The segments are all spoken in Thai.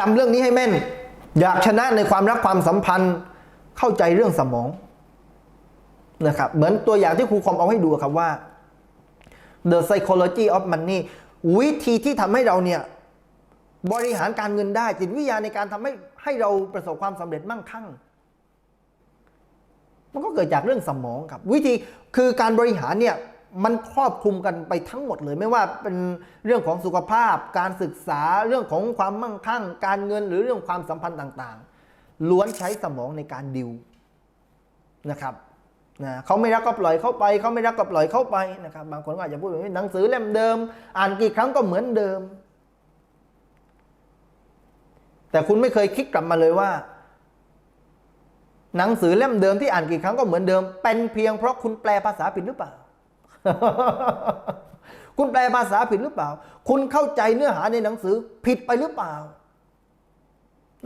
จำเรื่องนี้ให้แม่น อยากชนะในความรักความสัมพันธ์ เข้าใจเรื่องสมองนะครับเหมือนตัวอย่างที่ครูคอมเอาให้ดูครับว่า the psychology of money วิธีที่ทำให้เราเนี่ยบริหารการเงินได้ จิตวิทยาในการทำให้ให้เราประสบความสำเร็จมั่งคั่ง มันก็เกิดจากเรื่องสมองครับ วิธีคือการบริหารเนี่ย มันครอบคลุมกันไปทั้งหมดเลย ไม่ว่าเป็นเรื่องของสุขภาพ การศึกษาเรื่องของความมั่งคั่ง การเงินหรือเรื่องความสัมพันธ์ต่างๆ ล้วนใช้สมองในการดิวนะครับนะเขาไม่รักก็ปล่อยเข้าไป เขาไม่รักก็ปล่อยเข้าไปนะครับ บางคนก็อาจจะพูดแบบนี้หนังสือเล่มเดิม อ่านกี่ครั้งก็เหมือนเดิม แต่คุณไม่เคยคิดกลับมาเลยว่า หนังสือเล่มเดิมที่อ่านกี่ครั้งก็เหมือนเดิม เป็นเพียงเพราะคุณแปลภาษาผิดหรือเปล่า คุณแปลภาษาผิดหรือเปล่า คุณเข้าใจเนื้อหาในหนังสือผิดไปหรือเปล่า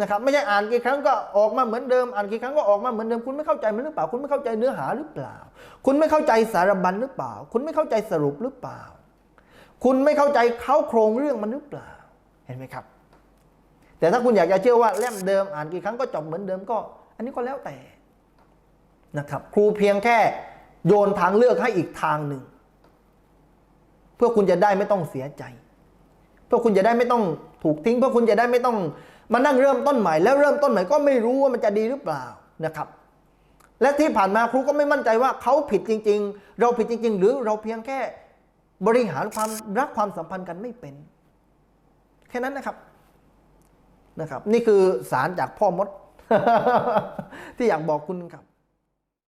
นะครับไม่ใช่อ่านกี่ครั้งก็ออกมาเหมือนเดิม อ่านกี่ครั้งก็ออกมาเหมือนเดิม คุณไม่เข้าใจมันหรือเปล่า คุณไม่เข้าใจเนื้อหาหรือเปล่า คุณไม่เข้าใจสารบัญหรือเปล่า คุณไม่เข้าใจสรุปหรือเปล่า คุณไม่เข้าใจเขาโครงเรื่องมันหรือเปล่า เห็นไหมครับ แต่ถ้าคุณอยากจะเชื่อว่าเล่มเดิม อ่านกี่ครั้งก็จบเหมือนเดิมก็ อันนี้ก็แล้วแต่นะครับ ครูเพียงแค่ โยนทางเลือกให้อีกทางหนึ่ง เพื่อคุณจะได้ไม่ต้องเสียใจ เพื่อคุณจะได้ไม่ต้องถูกทิ้ง เพื่อคุณจะได้ไม่ต้องมานั่งเริ่มต้นใหม่ แล้วเริ่มต้นใหม่ก็ไม่รู้ว่ามันจะดีหรือเปล่านะครับ และที่ผ่านมาครูก็ไม่มั่นใจว่าเขาผิดจริง ๆ เราผิดจริง ๆ หรือเราเพียงแค่บริหารความรักความสัมพันธ์กันไม่เป็น แค่นั้นนะครับนะครับ นี่คือสารจากพ่อมด ที่อยากบอกคุณครับ